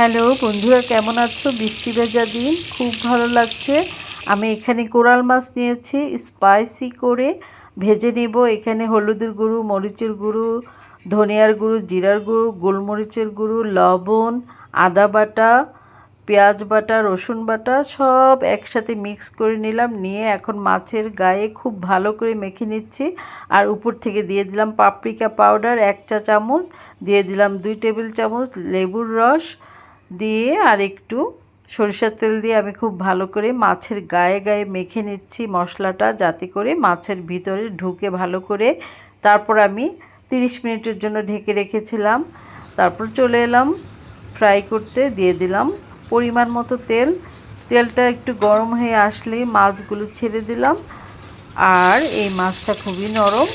Hello বন্ধুরা, কেমন আছো? বৃষ্টি ভেজা দিন, খুব ভালো লাগছে। আমি এখানে কোরাল মাছ নিয়েছি, স্পাইসি করে ভেজে নেব। এখানে হলুদের গুঁড়ো, মরিচের গুঁড়ো, ধনিয়ার গুঁড়ো, জিরার গুঁড়ো, গোলমরিচের গুঁড়ো, লবণ, আদা বাটা, পেঁয়াজ বাটা, রসুন বাটা সব একসাথে মিক্স করে নিলাম। নিয়ে এখন মাছের গায়ে খুব ভালো করে মেখে নিচ্ছি। আর উপর থেকে দিয়ে দিলাম পাপরিকা পাউডার, এক চা চামচ। দিয়ে দিলাম দুই টেবিল চামচ লেবুর রস দিয়ে আর একটু সরিষার তেল দিয়ে আমি খুব ভালো করে মাছের গায়ে গায়ে মেখে নিচ্ছি মশলাটা যাতে করে মাছের ভিতরে ঢুকে ভালো করে। তারপর আমি 30 মিনিটের জন্য ঢেকে রেখেছিলাম। তারপর চলে এলাম ফ্রাই করতে, দিয়ে দিলাম পরিমাণ মতো তেল। তেলটা একটু গরম হয়ে আসলে মাছগুলো ছেড়ে দিলাম। আর এই মাছটা খুবই নরম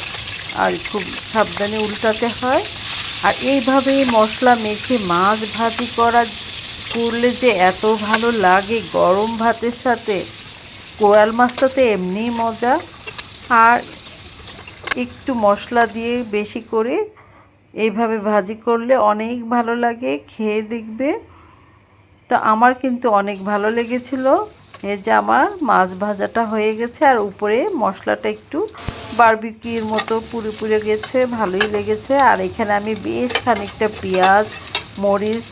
আর খুব সাবধানে উল্টাতে হয়। আর এইভাবে মশলা মেখে মাছ ভাজি করা করলে যে এত ভালো লাগে গরম ভাতের সাথে। কোরাল মাছটা তো এমনিই মজা। আর একটু মশলা দিয়ে বেশি করে এইভাবে ভাজি করলে অনেক ভালো লাগে, খেয়ে দেখবে। তো আমার কিন্তু অনেক ভালো লেগেছিল। এই যে আমার মাছ ভাজাটা হয়ে গেছে আর উপরে মশলাটা একটু বারবিকির মতো পুরে পুড়ে গেছে, ভালোই লেগেছে। আর এখানে আমি বেশ খানিকটা পেঁয়াজ, মরিচ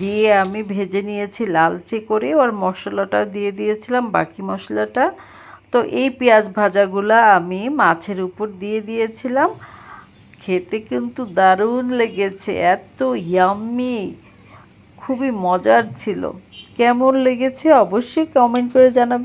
দিয়ে আমি ভেজে নিয়েছি লালচে করে। ওর মশলাটা দিয়ে দিয়েছিলাম, বাকি মশলাটা। তো এই পেঁয়াজ ভাজাগুলো আমি মাছের উপর দিয়ে দিয়েছিলাম। খেতে কিন্তু দারুণ লেগেছে, এত ইয়াম্মি খুবই মজার ছিল। কেমন লেগেছে অবশ্যই কমেন্ট করে জানাবে।